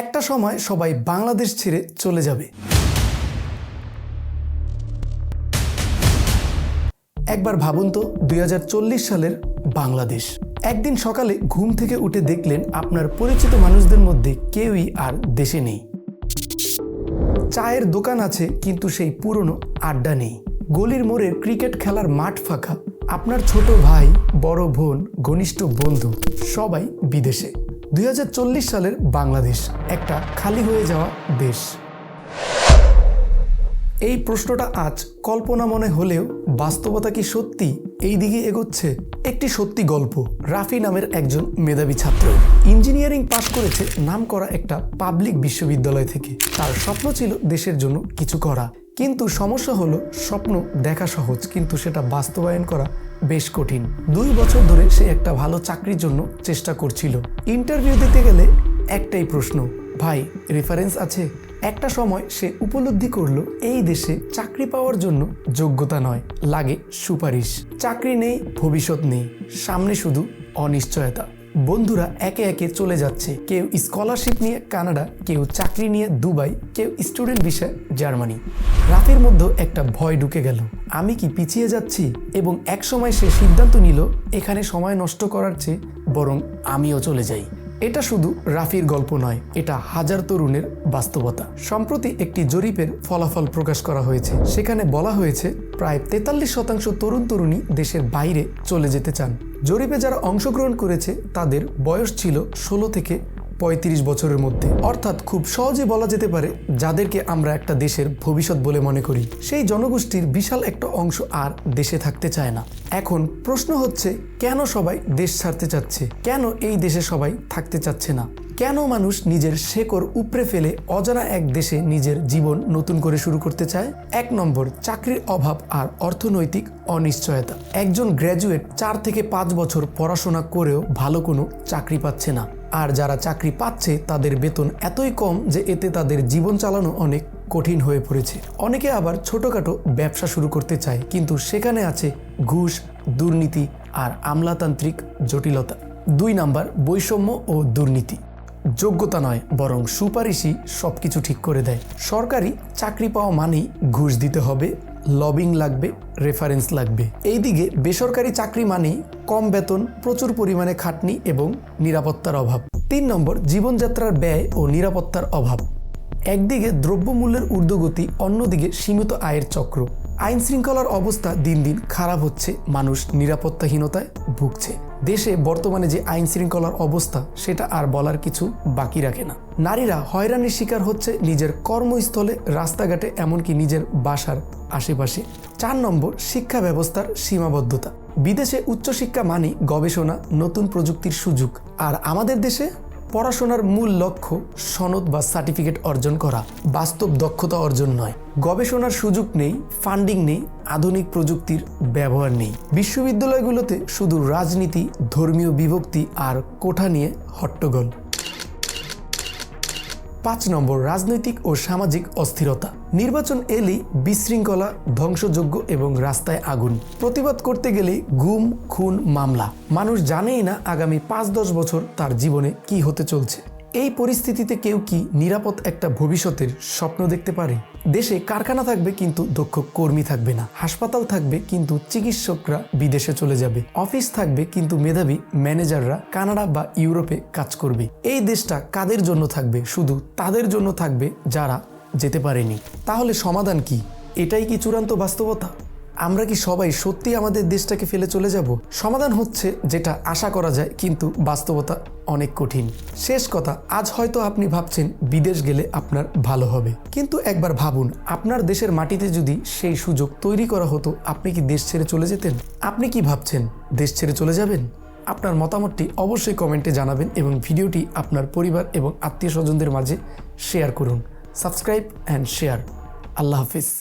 একটা সময় সবাই বাংলাদেশ ছেড়ে চলে যাবে। একবার ভাবুন তো, দুই হাজার চল্লিশ সালের বাংলাদেশ। একদিন সকালে ঘুম থেকে উঠে দেখলেন আপনার পরিচিত মানুষদের মধ্যে কেউই আর দেশে নেই। চায়ের দোকান আছে, কিন্তু সেই পুরনো আড্ডা নেই। গলির মোড়ের ক্রিকেট খেলার মাঠ ফাঁকা। আপনার ছোট ভাই, বড় বোন, ঘনিষ্ঠ বন্ধু, সবাই বিদেশে। দুই হাজার চল্লিশ সালের বাংলাদেশ একটা খালি হয়ে যাওয়া দেশ। এই প্রশ্নটা আজ কল্পনা মনে হলেও বাস্তবতা কি সত্যি? এই দিকে এগোচ্ছে একটি সত্যি গল্প। রাফি নামের একজন মেধাবী ছাত্র। ইঞ্জিনিয়ারিং পাশ করেছে নাম করা একটা পাবলিক বিশ্ববিদ্যালয় থেকে। তার স্বপ্ন ছিল দেশের জন্য কিছু করা। কিন্তু সমস্যা হলো স্বপ্ন দেখা সহজ, কিন্তু সেটা বাস্তবায়ন করা বেশ কঠিন। দুই বছর ধরে সে একটা ভালো চাকরির জন্য চেষ্টা করছিল। ইন্টারভিউ দিতে গেলে একটাই প্রশ্ন, ভাই রেফারেন্স আছে? একটা সময় সে উপলব্ধি করল, এই দেশে চাকরি পাওয়ার জন্য যোগ্যতা নয়, লাগে সুপারিশ। চাকরি নেই, ভবিষ্যৎ নেই, সামনে শুধু অনিশ্চয়তা। বন্ধুরা একে একে চলে যাচ্ছে। কেউ স্কলারশিপ নিয়ে কানাডা, কেউ চাকরি নিয়ে দুবাই, কেউ স্টুডেন্ট বিষয় জার্মানি। রাতের মধ্যে একটা ভয় ঢুকে গেল। আমি কি পিছিয়ে যাচ্ছি? এবং এক সময় সে সিদ্ধান্ত নিল, এখানে সময় নষ্ট করার চেয়ে বরং আমিও চলে যাই। এটা শুধু রাফির গল্প নয়, এটা হাজার তরুণের বাস্তবতা। সম্প্রতি একটি জরিপের ফলাফল প্রকাশ করা হয়েছে। সেখানে বলা হয়েছে, প্রায় তেতাল্লিশ শতাংশ তরুণ তরুণী দেশের বাইরে চলে যেতে চান। জরিপে যারা অংশগ্রহণ করেছে, তাদের বয়স ছিল ষোলো থেকে পঁয়ত্রিশ বছরের মধ্যে। অর্থাৎ খুব সহজে বলা যেতে পারে যাদেরকে আমরা একটা দেশের ভবিষ্যৎ বলে মনে করি। সেই জনগোষ্ঠীর বিশাল একটা অংশ আর দেশে থাকতে চায় না। এখন প্রশ্ন হচ্ছে, কেন সবাই দেশ ছাড়তে চাচ্ছে? কেন এই দেশে সবাই থাকতে চাচ্ছে না? কেন মানুষ নিজের শেকড় উপড়ে ফেলে অজানা এক দেশে নিজের জীবন নতুন করে শুরু করতে চায়? এক নম্বর, চাকরির অভাব আর অর্থনৈতিক অনিশ্চয়তা। একজন গ্র্যাজুয়েট চার থেকে পাঁচ বছর পড়াশোনা করেও ভালো কোনো চাকরি পাচ্ছে না। আর যারা চাকরি পাচ্ছে, তাদের বেতন এতই কম যে এতে তাদের জীবন চালানো অনেক কঠিন হয়ে পড়েছে। অনেকে আবার ছোটোখাটো ব্যবসা শুরু করতে চায়, কিন্তু সেখানে আছে ঘুষ, দুর্নীতি আর আমলাতান্ত্রিক জটিলতা। দুই নাম্বার, বৈষম্য ও দুর্নীতি। যোগ্যতা নয়, বরং সুপারিশই সব কিছু ঠিক করে দেয়। সরকারি চাকরি পাওয়া মানেই ঘুষ দিতে হবে, লবিং লাগবে, রেফারেন্স লাগবে। এইদিকে বেসরকারি চাকরি মানেই কম বেতন, প্রচুর পরিমাণে খাটনি এবং নিরাপত্তার অভাব। তিন নম্বর, জীবনযাত্রার ব্যয় ও নিরাপত্তার অভাব। একদিকে দ্রব্যমূল্যের ঊর্ধ্বগতি, অন্যদিকে সীমিত আয়ের চক্র। আইন শৃঙ্খলার অবস্থা দিন দিন খারাপ হচ্ছে, মানুষ নিরাপত্তাহীনতায় ভুগছে। দেশে বর্তমানে যে আইন শৃঙ্খলার অবস্থা, সেটা আর বলার কিছু বাকি রাখে না। নারীরা হয়রানির শিকার হচ্ছে নিজের কর্মস্থলে, রাস্তাঘাটে এমনকি নিজের বাসার আশেপাশে। চার নম্বর, শিক্ষা ব্যবস্থার সীমাবদ্ধতা। বিদেশে উচ্চশিক্ষা মানি গবেষণা, নতুন প্রযুক্তির সুযোগ। আর আমাদের দেশে পড়াশোনার মূল লক্ষ্য সনদ বা সার্টিফিকেট অর্জন করা। বাস্তব দক্ষতা অর্জন নয়। গবেষণার সুযোগ নেই, ফান্ডিং নেই, আধুনিক প্রযুক্তির ব্যবহার নেই। বিশ্ববিদ্যালয়গুলোতে শুধু রাজনীতি, ধর্মীয় বিভক্তি আর কোঠা নিয়ে হট্টগোল। পাঁচ নম্বর রাজনৈতিক ও সামাজিক অস্থিরতা। নির্বাচন এলি বিশৃঙ্খলা, ধ্বংসযোগ্য এবং রাস্তায় আগুন। প্রতিবাদ করতে গেলে গুম, খুন, মামলা। মানুষ জানেই না আগামী পাঁচ দশ বছর তার জীবনে কি হতে চলছে। এই পরিস্থিতিতে কেউ কি নিরাপদ একটা ভবিষ্যতের স্বপ্ন দেখতে পারে? দেশে কারখানা থাকবে কিন্তু দক্ষ কর্মী থাকবে না। হাসপাতাল থাকবে কিন্তু চিকিৎসকরা বিদেশে চলে যাবে। অফিস থাকবে কিন্তু মেধাবী ম্যানেজাররা কানাডা বা ইউরোপে কাজ করবে। এই দেশটা কাদের জন্য থাকবে? শুধু তাদের জন্য থাকবে যারা যেতে পারেনি। তাহলে সমাধান কি? এটাই কি চূড়ান্ত বাস্তবতা? আমরা কি সবাই সত্যি আমাদের দেশটাকে ফেলে চলে যাব? সমাধান হচ্ছে যেটা আশা করা যায়, কিন্তু বাস্তবতা অনেক কঠিন। শেষ কথা, আজ হয়তো আপনি ভাবছেন বিদেশ গেলে আপনার ভালো হবে। কিন্তু একবার ভাবুন, আপনার দেশের মাটিতে যদি সেই সুযোগ তৈরি করা হতো, আপনি কি দেশ ছেড়ে চলে যেতেন? আপনি কি ভাবছেন, দেশ ছেড়ে চলে যাবেন? আপনার মতামতটি অবশ্যই কমেন্টে জানাবেন এবং ভিডিওটি আপনার পরিবার এবং আত্মীয় স্বজনদের মাঝে শেয়ার করুন। Subscribe and share. Allah Hafiz.